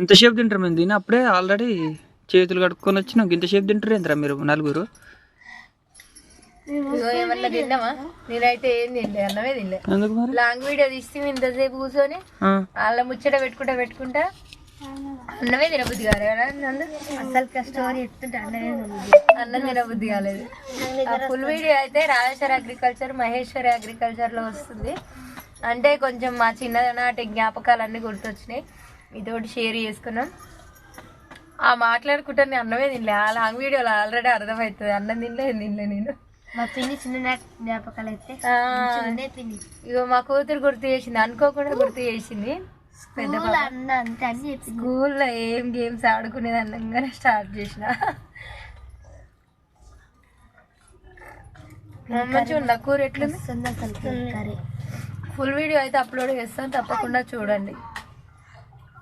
ఎంతసేపు తింటారు మేము తిని అప్పుడే ఆల్రెడీ చేతులు కడుక్కొని వచ్చినాం. ఇంతసేపు తింటారు ఏంటరా మీరు నలుగురు? ఏమన్నా తిన్నామా నేనైతే ఏం తినలే అన్నమే తినలే. లాంగ్ వీడియో ఇంతసేపు కూర్చొని ముచ్చట పెట్టుకుంటా పెట్టుకుంటా అన్నమే తినబుద్ధి కాలేదు నందు అసలు స్టోరీ చెప్తుంటే అన్నమే అన్నం తినబుద్ధి కాలేదు. ఫుల్ వీడియో అయితే రాజేశ్వర అగ్రికల్చర్ మహేశ్వరి అగ్రికల్చర్లో వస్తుంది. అంటే కొంచెం మా చిన్ననాటి జ్ఞాపకాలన్నీ గుర్తొచ్చినాయి. ఇదోటి షేర్ చేసుకున్నాం. ఆ మాట్లాడుకుంటే నేను అన్నమే తినలే. ఆ లాంగ్ వీడియోలో ఆల్రెడీ అర్థమవుతుంది. అన్నం తినలే తినలే నేను. మా పిన్ని చిన్న జ్ఞాపకాలు అయితే పిన్ని ఇగో మా కూతురు గుర్తు చేసింది. అనుకోకుండా గుర్తు చేసింది. స్కూల్లో ఏం గేమ్స్ ఆడుకునేది అన్నంగానే స్టార్ట్ చేసిన. మంచిగా ఉందా కూర ఎట్లుంది? ఫుల్ వీడియో అయితే అప్లోడ్ చేస్తాను. తప్పకుండా చూడండి.